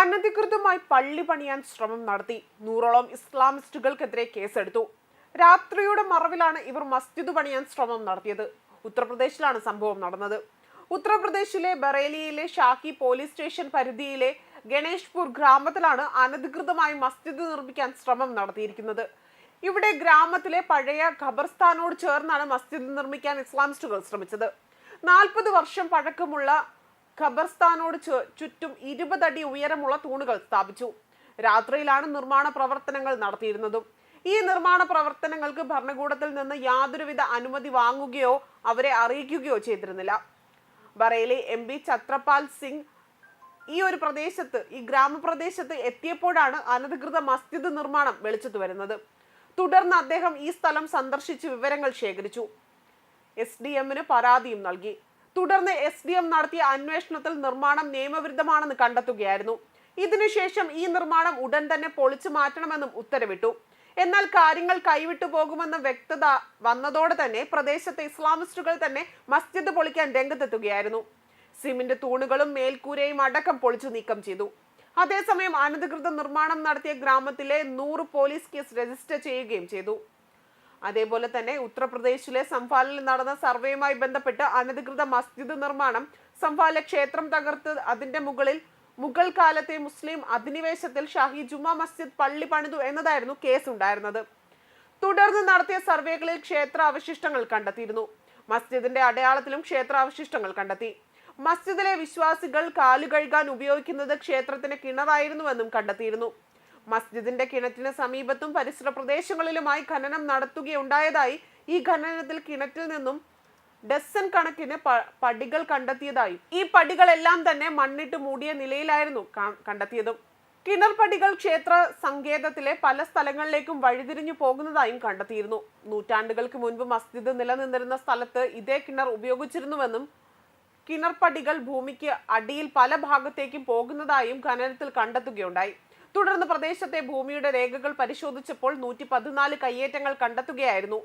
അനധികൃതമായി പള്ളി പണിയാൻ ശ്രമം നടത്തി നൂറോളം ഇസ്ലാമിസ്റ്റുകൾക്കെതിരെ കേസെടുത്തു. രാത്രിയുടെ മറവിലാണ് ഇവർ മസ്ജിദ് പണിയാൻ ശ്രമം നടത്തിയത്. ഉത്തർപ്രദേശിലാണ് സംഭവം നടന്നത്. ഉത്തർപ്രദേശിലെ ബറേലിയിലെ ഷാക്കി പോലീസ് സ്റ്റേഷൻ പരിധിയിലെ ഗണേഷ്പൂർ ഗ്രാമത്തിലാണ് അനധികൃതമായി മസ്ജിദ് നിർമ്മിക്കാൻ ശ്രമം നടത്തിയിരിക്കുന്നത്. ഇവിടെ ഗ്രാമത്തിലെ പഴയ ഖബർസ്ഥാനോട് ചേർന്നാണ് മസ്ജിദ് നിർമ്മിക്കാൻ ഇസ്ലാമിസ്റ്റുകൾ ശ്രമിച്ചത്. നാൽപ്പത് വർഷം പഴക്കമുള്ള ഖബർസ്ഥാനോട് ചുറ്റും ഇരുപതടി ഉയരമുള്ള തൂണുകൾ സ്ഥാപിച്ചു. രാത്രിയിലാണ് നിർമ്മാണ പ്രവർത്തനങ്ങൾ നടത്തിയിരുന്നതും. ഈ നിർമ്മാണ പ്രവർത്തനങ്ങൾക്ക് ഭരണകൂടത്തിൽ നിന്ന് യാതൊരുവിധ അനുമതി വാങ്ങുകയോ അവരെ അറിയിക്കുകയോ ചെയ്തിരുന്നില്ല. ബറേലി എം പി ഛത്രപാൽ സിംഗ് ഈ ഒരു പ്രദേശത്ത് ഈ ഗ്രാമപ്രദേശത്ത് എത്തിയപ്പോഴാണ് അനധികൃത മസ്ജിദ് നിർമ്മാണം വെളിച്ചത്ത് വരുന്നത്. തുടർന്ന് അദ്ദേഹം ഈ സ്ഥലം സന്ദർശിച്ച് വിവരങ്ങൾ ശേഖരിച്ചു. എസ് ഡി എമ്മിന് പരാതിയും നൽകി. തുടർന്ന് എസ് ഡി എം നടത്തിയ അന്വേഷണത്തിൽ നിർമ്മാണം നിയമവിരുദ്ധമാണെന്ന് കണ്ടെത്തുകയായിരുന്നു. ഇതിനുശേഷം ഈ നിർമ്മാണം ഉടൻ തന്നെ പൊളിച്ചു മാറ്റണമെന്നും ഉത്തരവിട്ടു. എന്നാൽ കാര്യങ്ങൾ കൈവിട്ടു പോകുമെന്ന വ്യക്തത വന്നതോടെ തന്നെ പ്രദേശത്തെ ഇസ്ലാമിസ്റ്റുകൾ തന്നെ മസ്ജിദ് പൊളിക്കാൻ രംഗത്തെത്തുകയായിരുന്നു. സിമന്റ് തൂണുകളും മേൽക്കൂരയും അടക്കം പൊളിച്ചു നീക്കം ചെയ്തു. അതേസമയം അനധികൃത നിർമ്മാണം നടത്തിയ ഗ്രാമത്തിലെ നൂറ് പോലീസ് കേസ് രജിസ്റ്റർ ചെയ്യുകയും ചെയ്തു. അതേപോലെ തന്നെ ഉത്തർപ്രദേശിലെ സംഫാലിൽ നടന്ന സർവേയുമായി ബന്ധപ്പെട്ട് അനധികൃത മസ്ജിദ് നിർമ്മാണം സംഫാലിലെ ക്ഷേത്രം തകർത്ത് അതിന്റെ മുകളിൽ മുഗൾ കാലത്തെ മുസ്ലിം അധിനിവേശത്തിൽ ഷാഹി ജുമാ മസ്ജിദ് പള്ളി പണിതു എന്നതായിരുന്നു കേസ് ഉണ്ടായിരുന്നത് തുടർന്ന് നടത്തിയ സർവേകളിൽ ക്ഷേത്ര അവശിഷ്ടങ്ങൾ കണ്ടെത്തിയിരുന്നു. മസ്ജിദിന്റെ അടയാളത്തിലും ക്ഷേത്ര അവശിഷ്ടങ്ങൾ കണ്ടെത്തി. മസ്ജിദിലെ വിശ്വാസികൾ കാലുകഴുകാൻ ഉപയോഗിക്കുന്നത് ക്ഷേത്രത്തിന് കിണറായിരുന്നുവെന്നും കണ്ടെത്തിയിരുന്നു. മസ്ജിദിന്റെ കിണറ്റിന് സമീപത്തും പരിസര പ്രദേശങ്ങളിലുമായി ഖനനം നടത്തുകയുണ്ടായതായി ഈ ഖനനത്തിൽ കിണറ്റിൽ നിന്നും ഡസൻ കണക്കിന് പടികൾ കണ്ടെത്തിയതായി. ഈ പടികളെല്ലാം തന്നെ മണ്ണിട്ട് മൂടിയ നിലയിലായിരുന്നു കണ്ടെത്തിയതും. കിണർ പടികൾ ക്ഷേത്ര സങ്കേതത്തിലെ പല സ്ഥലങ്ങളിലേക്കും വഴിതിരിഞ്ഞു പോകുന്നതായും കണ്ടെത്തിയിരുന്നു. നൂറ്റാണ്ടുകൾക്ക് മുൻപ് മസ്ജിദ് നിലനിന്നിരുന്ന സ്ഥലത്ത് ഇതേ കിണർ ഉപയോഗിച്ചിരുന്നുവെന്നും കിണർപ്പടികൾ ഭൂമിക്ക് അടിയിൽ പല ഭാഗത്തേക്കും പോകുന്നതായും ഖനനത്തിൽ കണ്ടെത്തുകയുണ്ടായി. തുടർന്ന് പ്രദേശത്തെ ഭൂമിയുടെ രേഖകൾ പരിശോധിച്ചപ്പോൾ നൂറ്റി പതിനാല് കയ്യേറ്റങ്ങൾ കണ്ടെത്തുകയായിരുന്നു.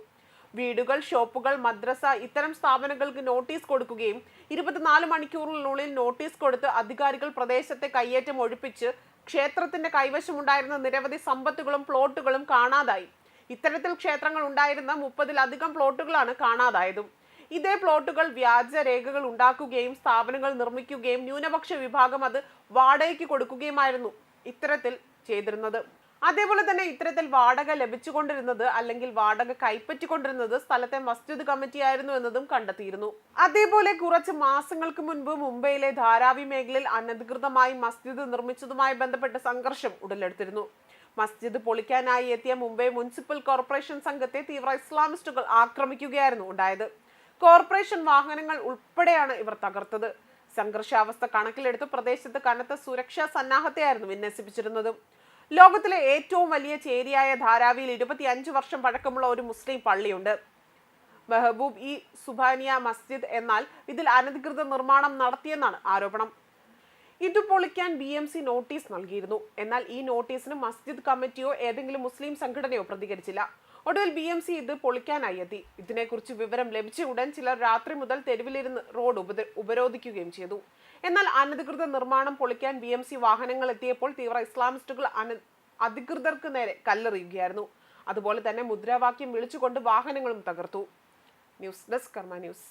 വീടുകൾ ഷോപ്പുകൾ മദ്രസ ഇത്തരം സ്ഥാപനങ്ങൾക്ക് നോട്ടീസ് കൊടുക്കുകയും ഇരുപത്തിനാല് മണിക്കൂറിനുള്ളിൽ നോട്ടീസ് കൊടുത്ത് അധികാരികൾ പ്രദേശത്തെ കയ്യേറ്റം ഒഴിപ്പിച്ച് ക്ഷേത്രത്തിന്റെ കൈവശമുണ്ടായിരുന്ന നിരവധി സമ്പത്തുകളും പ്ലോട്ടുകളും കാണാതായി. ഇത്തരത്തിൽ ക്ഷേത്രങ്ങൾ ഉണ്ടായിരുന്ന മുപ്പതിലധികം പ്ലോട്ടുകളാണ് കാണാതായതും. ഇതേ പ്ലോട്ടുകൾ വ്യാജ രേഖകൾ ഉണ്ടാക്കുകയും സ്ഥാപനങ്ങൾ നിർമ്മിക്കുകയും ന്യൂനപക്ഷ വിഭാഗം അത് വാടകയ്ക്ക് കൊടുക്കുകയുമായിരുന്നു. ഇത്തരത്തിൽ ചെയ്തിരുന്നത്. അതേപോലെ തന്നെ ഇത്തരത്തിൽ വാടക ലഭിച്ചുകൊണ്ടിരുന്നത് അല്ലെങ്കിൽ വാടക കൈപ്പറ്റിക്കൊണ്ടിരുന്നത് സ്ഥലത്തെ മസ്ജിദ് കമ്മിറ്റി ആയിരുന്നു എന്നതും കണ്ടെത്തിയിരുന്നു. അതേപോലെ കുറച്ച് മാസങ്ങൾക്ക് മുൻപ് മുംബൈയിലെ ധാരാവി മേഖലയിൽ അനധികൃതമായി മസ്ജിദ് നിർമ്മിച്ചതുമായി ബന്ധപ്പെട്ട സംഘർഷം ഉടലെടുത്തിരുന്നു. മസ്ജിദ് പൊളിക്കാനായി എത്തിയ മുംബൈ മുനിസിപ്പൽ കോർപ്പറേഷൻ സംഘത്തെ തീവ്ര ഇസ്ലാമിസ്റ്റുകൾ ആക്രമിക്കുകയായിരുന്നു ഉണ്ടായത്. കോർപ്പറേഷൻ വാഹനങ്ങൾ ഉൾപ്പെടെയാണ് ഇവർ തകർത്തത്. സംഘർഷാവസ്ഥ കണക്കിലെടുത്ത് പ്രദേശത്ത് കനത്ത സുരക്ഷാ സന്നാഹത്തെയായിരുന്നു വിന്യസിപ്പിച്ചിരുന്നത്. ലോകത്തിലെ ഏറ്റവും വലിയ ചേരിയായ ധാരാവിയിൽ ഇരുപത്തിയഞ്ച് വർഷം പഴക്കമുള്ള ഒരു മുസ്ലിം പള്ളിയുണ്ട്. മെഹബൂബ് ഇ സുബാനിയ മസ്ജിദ് എന്നാൽ ഇതിൽ അനധികൃത നിർമ്മാണം നടത്തിയെന്നാണ് ആരോപണം. ഇത് പൊളിക്കാൻ ബി എം സി നോട്ടീസ് നൽകിയിരുന്നു. എന്നാൽ ഈ നോട്ടീസിന് മസ്ജിദ് കമ്മിറ്റിയോ ഏതെങ്കിലും മുസ്ലിം സംഘടനയോ പ്രതികരിച്ചില്ല. ഒടുവിൽ ബി എം സി ഇത് പൊളിക്കാനായി എത്തി. ഇതിനെക്കുറിച്ച് വിവരം ലഭിച്ച ഉടൻ ചിലർ രാത്രി മുതൽ തെരുവിലിരുന്ന് റോഡ് ഉപ ഉപരോധിക്കുകയും ചെയ്തു. എന്നാൽ അനധികൃത നിർമ്മാണം പൊളിക്കാൻ ബി എം സി വാഹനങ്ങൾ എത്തിയപ്പോൾ തീവ്ര ഇസ്ലാമിസ്റ്റുകൾ അന അധികൃതർക്ക് നേരെ കല്ലെറിയുകയായിരുന്നു. അതുപോലെ തന്നെ മുദ്രാവാക്യം വിളിച്ചുകൊണ്ട് വാഹനങ്ങളും തകർത്തു. News desk Karma news.